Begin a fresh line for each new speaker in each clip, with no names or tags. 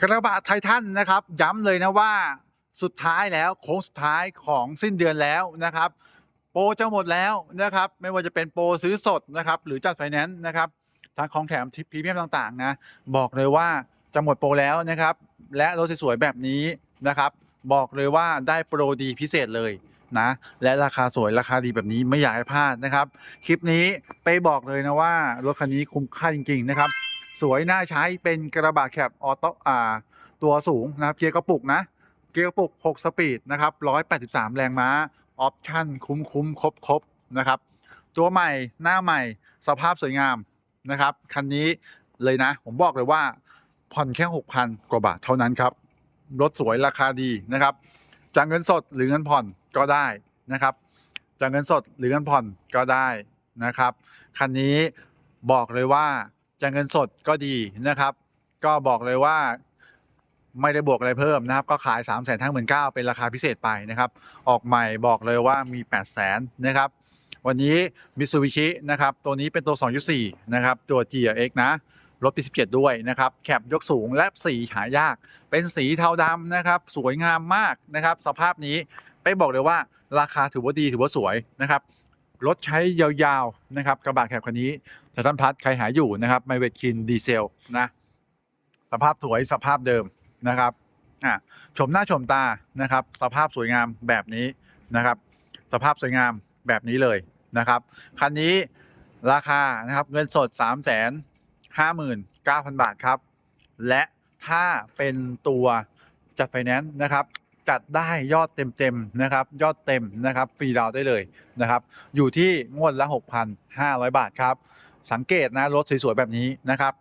กระบะไททันนะครับ ย้ำเลยนะว่าสุดท้ายแล้วโค้งสุดท้ายของสิ้นเดือนแล้วนะครับ โปรจะหมดแล้วนะครับ ไม่ว่าจะเป็นโปรซื้อสดนะครับ หรือจัดไฟแนนซ์นะครับทางของแถมทิปพรีเมียมต่างๆนะบอกเลยว่าจะหมดโปรแล้วนะครับ และรถสวยๆแบบนี้นะครับ บอกเลยว่าได้โปรดีพิเศษเลยนะและราคาสวยราคาดีแบบนี้ไม่อยากให้พลาดนะครับ คลิปนี้ไปบอกเลยนะว่ารถคันนี้คุ้มค่าจริง ๆ นะครับ สวยน่าใช้เป็นกระบะแคบออโต้อ่าตัวสูงนะครับเกียร์กระปุกนะเกียร์กระปุก 6 สปีดนะครับ183 แรงม้าออปชั่นคุ้มคุ้มครบครบนะครับ ตัวใหม่หน้าใหม่สภาพสวยงามนะครับ คันนี้เลยนะ ผมบอกเลยว่าผ่อนแค่ 6,000 กว่าบาทเท่านั้นครับ รถสวยราคาดีนะครับจากเงินสดหรือเงินผ่อนก็ได้นะครับจากเงินสดหรือเงินผ่อนก็ได้นะครับ คันนี้บอกเลยว่า จะเงินสดก็ดีนะครับ ก็บอกเลยว่าไม่ได้บวกอะไรเพิ่มนะครับ ก็ขาย3 5 9 0 0 0เเป็นราคาพิเศษไปนะครับ ออกใหม่บอกเลยว่ามี 8 0 0 0 0 0นะครับ วันนี้มิ t ซูบิชินะครับ ตัวนี้เป็นตัว 2.4 นะครับ ตัว GRX นะรถปี 17 ด้วยนะครับ แคปยกสูงและสีหายาก เป็นสีเทาดำนะครับ สวยงามมากนะครับ สภาพนี้ไปบอกเลยว่าราคาถือว่าดีถือว่าสวยนะครับ รถใช้ยาวๆนะครับกระบะแคปคันนี้แต่ท่านพัดใครหาอยู่นะครับไมเวทคินดีเซลนะสภาพสวยสภาพเดิมนะครับอะชมหน้าชมตานะครับ สภาพสวยงามแบบนี้นะครับ สภาพสวยงามแบบนี้เลยนะครับคันนี้ราคานะครับเงินสด 3 5 9 0 0 0 บาทครับ และถ้าเป็นตัวจัดไฟแนนซ์นะครับ จัดได้ยอดเต็มๆนะครับ ยอดเต็มนะครับฟรีดาวได้เลยนะครับ อยู่ที่งวดละ 6,500 บาทครับ สังเกตนะรถสวยๆแบบนี้นะครับ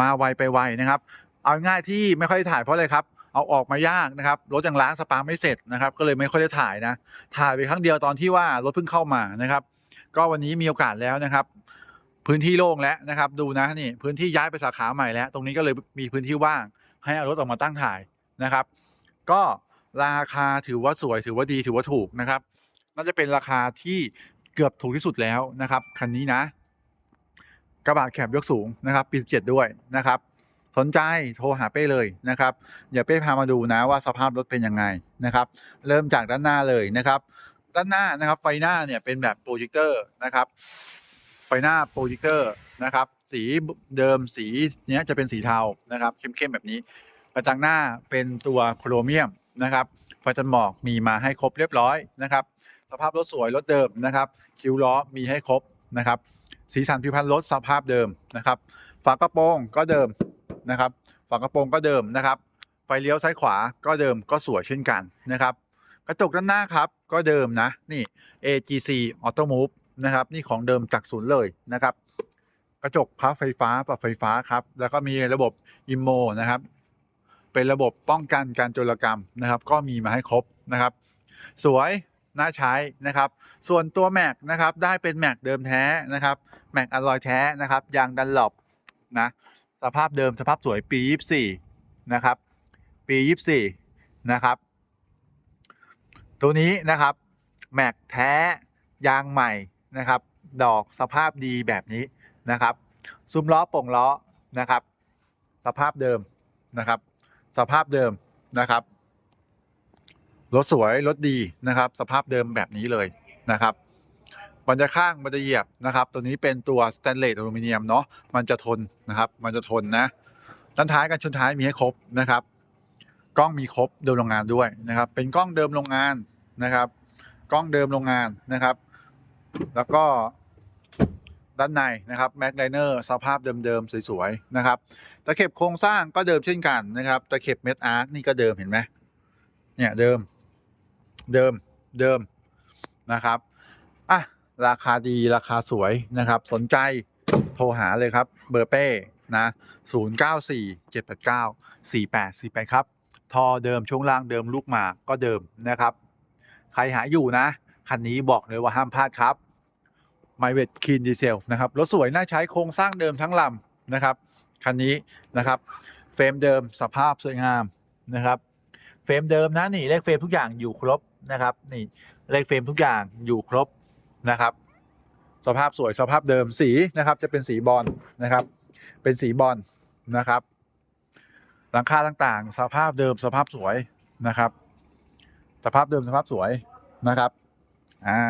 มาไวไปไวนะครับ เอาง่ายที่ไม่ค่อยถ่ายเพราะอะไรครับเอาออกมายากนะครับรถยังล้างสปาไม่เสร็จนะครับ ก็เลยไม่ค่อยได้ถ่ายนะ ถ่ายไปครั้งเดียวตอนที่ว่ารถเพิ่งเข้ามานะครับ ก็วันนี้มีโอกาสแล้วนะครับ พื้นที่โล่งแล้วนะครับ ดูนะนี่พื้นที่ย้ายไปสาขาใหม่แล้ว ตรงนี้ก็เลยมีพื้นที่ว่าง ให้เอารถออกมาตั้งถ่ายนะครับ ก็ ราคาถือว่าสวยถือว่าดีถือว่าถูกนะครับ น่าจะเป็นราคาที่เกือบถูกที่สุดแล้วนะครับคันนี้นะ กระบะแคบยกสูงนะครับปี17ด้วยนะครับ สนใจโทรหาเป้เลยนะครับอย่าเป้พามาดูนะว่าสภาพรถเป็นยังไงนะครับ เริ่มจากด้านหน้าเลยนะครับ ด้านหน้านะครับไฟหน้าเนี่ยเป็นแบบโปรเจคเตอร์นะครับไฟหน้าโปรเจคเตอร์นะครับสีเดิมสีเนี้ยจะเป็นสีเทานะครับ เข้มๆแบบนี้กระจังหน้าเป็นตัวโครเมียม นะครับไฟตันหมอกมีมาให้ครบเรียบร้อยนะครับ สภาพรถสวยรถเดิมนะครับคิ้วล้อมีให้ครบนะครับสีสันผิวพรรณรถสภาพเดิมนะครับฝากระโปรงก็เดิมนะครับฝากระโปรงก็เดิมนะครับ ไฟเลี้ยวซ้ายขวาก็เดิมก็สวยเช่นกันนะครับ กระจกด้านหน้าครับก็เดิมนะนี่ AGC Auto Move นะครับนี่ของเดิมจากศูนย์เลยนะครับ กระจกพับไฟฟ้าปรับไฟฟ้าครับ แล้วก็มีระบบอิมโมนะครับ เป็นระบบป้องกันการโจรกรรมนะครับ ก็มีมาให้ครบนะครับ สวยน่าใช้นะครับ ส่วนตัวแม็กนะครับได้เป็นแม็กเดิมแท้นะครับแม็กอลลอยแท้นะครับยางดันหลบนะสภาพเดิมสภาพสวยปี 24 นะครับ ปี 24 นะครับ ตัวนี้นะครับแม็กแท้ยางใหม่นะครับ ดอกสภาพดีแบบนี้นะครับ ซุ้มล้อป่งล้อนะครับ สภาพเดิมนะครับ สภาพเดิมนะครับ รถสวยรถดีนะครับ สภาพเดิมแบบนี้เลยนะครับบันจะข้างบันจะเหยียบนะครับ ตัวนี้เป็นตัวสแตนเลสอลูมิเนียมเนาะมันจะทนนะครับ มันจะทนนะด้านท้ายกันชนท้ายมีให้ครบนะครับ กล้องมีครบเดิมโรงงานด้วยนะครับ เป็นกล้องเดิมโรงงานนะครับ กล้องเดิมโรงงานนะครับ แล้วก็ ด้านในนะครับแม็กไลเนอร์สภาพเดิมๆ สวยๆ นะครับ ตะเข็บโครงสร้างก็เดิมเช่นกันนะครับ ตะเข็บเม็ดอาร์คนี่ก็เดิมเห็นไหมเนี่ยเดิมเดิมเดิมนะครับอะราคาดีราคาสวยนะครับ สนใจโทรหาเลยครับเบอร์เป้นะ0 9 4 7 8 9 4 8 4 8 ครับ ทอเดิมช่วงล่างเดิมลูกหมากก็เดิมนะครับ ใครหาอยู่นะ คันนี้บอกเลยว่าห้ามพลาดครับ m y w e t Clean Diesel นะครับรถสวยน่าใช้โครงสร้างเดิมทั้งลำนะครับคันนี้นะครับเฟรมเดิมสภาพสวยงามนะครับเฟรมเดิมนะนี่เลขเฟรมทุกอย่างอยู่ครบนะครับนี่เลขเฟรมทุกอย่างอยู่ครบนะครับ สภาพสวยสภาพเดิมสีนะครับจะเป็นสีบอลนะครับ เป็นสีบอลนะครับ หลังคาต่างๆ สภาพเดิมสภาพสวยนะครับ สภาพเดิมสภาพสวยนะครับอ่า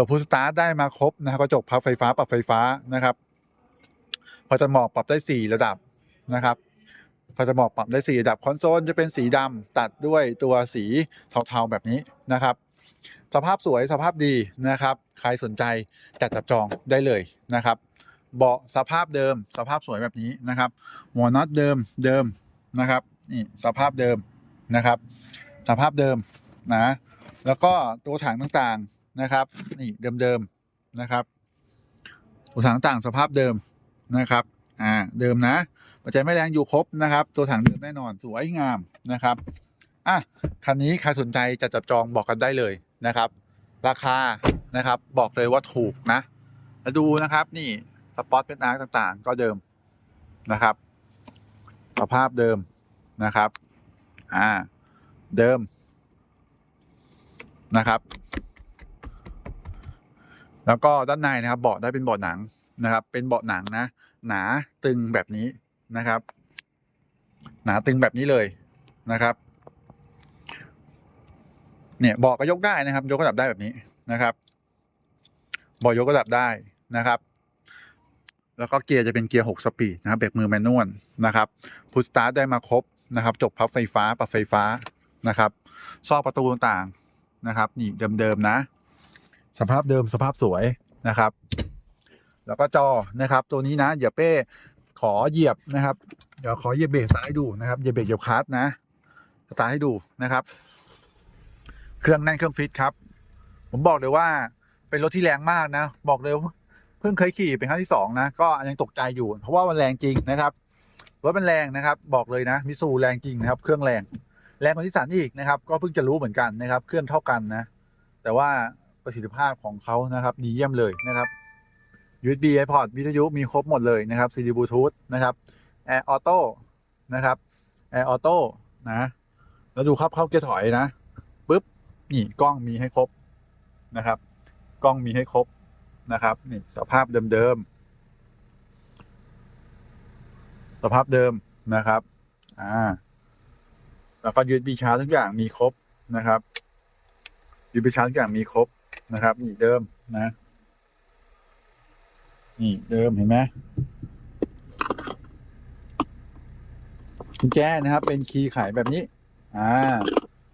ตัวพุทสตาร์ทได้มาครบนะครับกระจกพับไฟฟ้าปรับไฟฟ้านะครับพอจะหมอกปรับได้สี่ระดับนะครับพอจะหมอกปรับได้สี่ระดับคอนโซลจะเป็นสีดำตัดด้วยตัวสีเทาๆแบบนี้นะครับ สภาพสวยสภาพดีนะครับ ใครสนใจจัดจับจองได้เลยนะครับ เบาะสภาพเดิม สภาพสวยแบบนี้นะครับหัวน็อตเดิมเดิมนะครับนี่สภาพเดิมนะครับ สภาพเดิมนะแล้วก็ตัวถังต่างๆ นะครับ นี่เดิมๆนะครับตัวถังต่างสภาพเดิมนะครับ อ่า เดิมนะปัจจัยไม่แรงอยู่ครบนะครับ ตัวถังเดิมแน่นอนสวยงามนะครับ อะ คันนี้ใครสนใจจะจับจองบอกกันได้เลยนะครับ ราคานะครับบอกเลยว่าถูกนะ แล้วดูนะครับนี่สปอตเป็นอาร์ต่างๆ ก็เดิมนะครับ สภาพเดิมนะครับ อ่า เดิมนะครับ แล้วก็ด้านในนะครับเบาะได้เป็นเบาะหนังนะครับ เป็นเบาะหนังนะ หนาตึงแบบนี้นะครับ หนาตึงแบบนี้เลยนะครับ เนี่ยเบาะก็ยกได้นะครับ ยกระดับได้แบบนี้นะครับเบาะยกระดับได้นะครับ แล้วก็เกียร์จะเป็นเกียร์ 6 สปีดนะครับเบรกมือแมนนวลนะครับพุชสตาร์ทได้มาครบนะครับ จบพับไฟฟ้าปรับไฟฟ้านะครับ ซอกประตูต่างๆนะครับ นี่เดิมๆนะ สภาพเดิมสภาพสวยนะครับ แล้วก็จอนะครับ ตัวนี้นะเดี๋ยวเป้ขอเหยียบนะครับ เดี๋ยวขอเหยียบเบรกสตาร์ทให้ดูนะครับเหยียบเบรกเหยียบคลัตช์นะสตาร์ให้ดูนะครับ เครื่องแน่นเครื่องฟิตครับ ผมบอกเลยว่าเป็นรถที่แรงมากนะ บอกเลยเพิ่งเคยขี่เป็นครั้งที่สองนะก็ยังตกใจอยู่ เพราะว่ามันแรงจริงนะครับรถมันแรงนะครับ บอกเลยนะมิสูแรงจริงนะครับ เครื่องแรงแรงกว่าที่สันอีกนะครับ ก็เพิ่งจะรู้เหมือนกันนะครับ เครื่องเท่ากันนะ แต่ว่า ประสิทธิภาพของเขานะครับ ดีเยี่ยมเลยนะครับ USB iPod วิทยุมีครบหมดเลยนะครับ CD Bluetooth นะครับ Air Auto นะครับ Air Auto นะ แล้วดูครับเข้าเกียร์ถอยนะปุ๊บนี่กล้องมีให้ครบนะครับ กล้องมีให้ครบนะครับนี่สภาพเดิมๆสภาพเดิมนะครับอ่าแล้วก็ USB ชาร์จทุกอย่างมีครบนะครับ USB ชาร์จทุกอย่างมีครบ นะครับ นี่เดิมนะ นี่เดิมเห็นไหมกุญแจนะครับ เป็นคีย์ไขแบบนี้ อ่า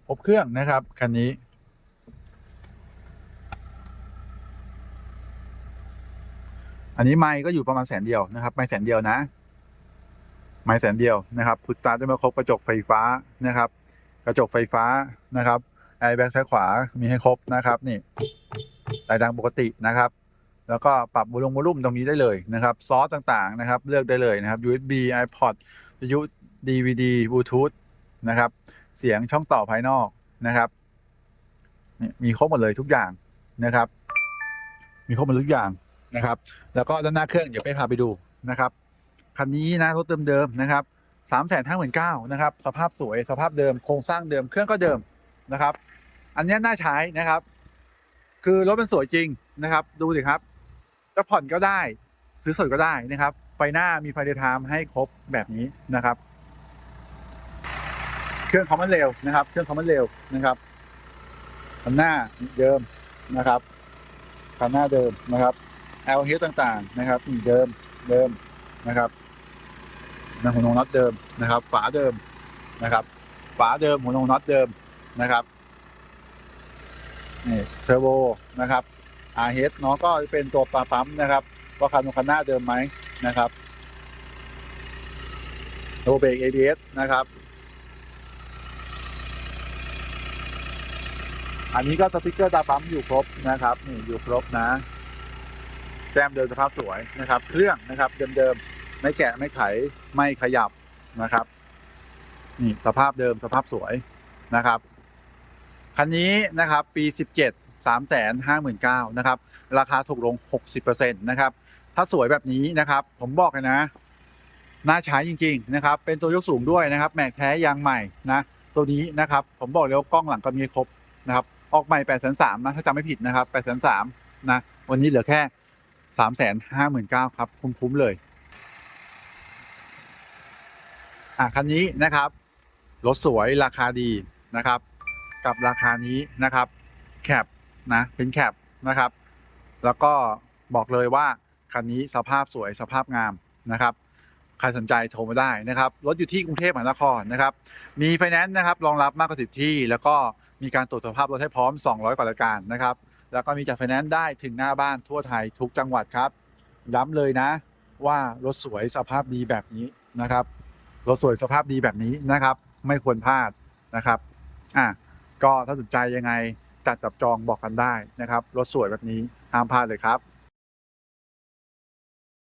ครบเครื่องนะครับคันนี้อันนี้ไมค์ก็อยู่ประมาณแสนเดียวนะครับไมค์แสนเดียวนะไมค์แสนเดียวนะครับพุทสตาร์ทได้มาครบกระจกไฟฟ้านะครับ กระจกไฟฟ้านะครับ แอร์แบ็กซ้ายขวามีให้ครบนะครับนี่ไดดังปกตินะครับ แล้วก็ปรับวงวอลุ่มตรงนี้ได้เลยนะครับซอสต่างๆนะครับ เลือกได้เลยนะครับ USB iPod วิทยุ DVD Bluetooth นะครับ เสียงช่องต่อภายนอกนะครับมีครบหมดเลยทุกอย่างนะครับ มีครบหมดทุกอย่างนะครับ แล้วก็ด้านหน้าเครื่องเดี๋ยวไปพาไปดูนะครับคันนี้นะรถเดิมๆนะครับสามแสนห้าหมื่นเก้านะครับ สภาพสวยสภาพเดิมโครงสร้างเดิมเครื่องก็เดิม นะครับ อันนี้น่าใช้นะครับ คือรถมันสวยจริงนะครับ ดูสิครับจะผ่อนก็ได้ ซื้อสดก็ได้นะครับ ไฟหน้ามีไฟเดย์ไทม์ให้ครบแบบนี้นะครับ เครื่องคอมมันเร็วนะครับ เครื่องคอมมันเร็วนะครับคันหน้าเดิมนะครับคันหน้าเดิมนะครับแอลเฮดต่างๆนะครับเดิมเดิมนะครับหัวนงน็อตเดิมนะครับ ฝาเดิมนะครับ ฝาเดิมหัวนงน็อตเดิม นะครับนี่เทอร์โบนะครับอาเฮดเนาะก็เป็นตัวปลาปั๊มนะครับว่าคันคันหน้าเดิมไหมนะครับโรเบรก ABS นะครับ อันนี้ก็สติกเกอร์ตาปั๊มอยู่ครบนะครับนี่อยู่ครบนะแต้มเดิมสภาพสวยนะครับ เครื่องนะครับ เดิมๆไม่แกะไม่ไขไม่ขยับนะครับ นี่สภาพเดิมสภาพสวยนะครับ คันนี้นะครับปี 17 3 5 9 0 0 0นะครับ ราคาถูกลง 60%นะครับ ถ้าสวยแบบนี้นะครับ ผมบอกเลยนะ น่าใช้จริง ๆ นะครับ เป็นตัวยกสูงด้วยนะครับ แม็กแท้ยางใหม่นะ ตัวนี้นะครับ ผมบอกเลยว่ากล้องหลังก็มีครบนะครับ ออกใหม่8 3 0 0นะ ถ้าจำไม่ผิดนะครับ8 3 0 0นสามนะ วันนี้เหลือแค่3 5 9 0 0 0ครับ คุ้มๆเลย อะคันนี้นะครับ รถสวยราคาดีนะครับ กับราคานี้นะครับแคปนะเป็นแคปนะครับ แล้วก็บอกเลยว่าคันนี้สภาพสวยสภาพงามนะครับใครสนใจโทรมาได้นะครับรถอยู่ที่กรุงเทพมหานครนะครับ มีไฟแนนซ์นะครับรองรับมากกว่า10ที่ แล้วก็มีการตรวจสภาพรถให้พร้อม 200 กว่ารายการนะครับ แล้วก็มีจัดไฟแนนซ์ได้ถึงหน้าบ้านทั่วไทยทุกจังหวัดครับ ย้ำเลยนะ ว่ารถสวยสภาพดีแบบนี้นะครับรถสวยสภาพดีแบบนี้นะครับ ไม่ควรพลาดนะครับอะ ก็ถ้าสนใจยังไงจัดจับจองบอกกันได้นะครับรถสวยแบบนี้ห้ามพลาดเลยครับ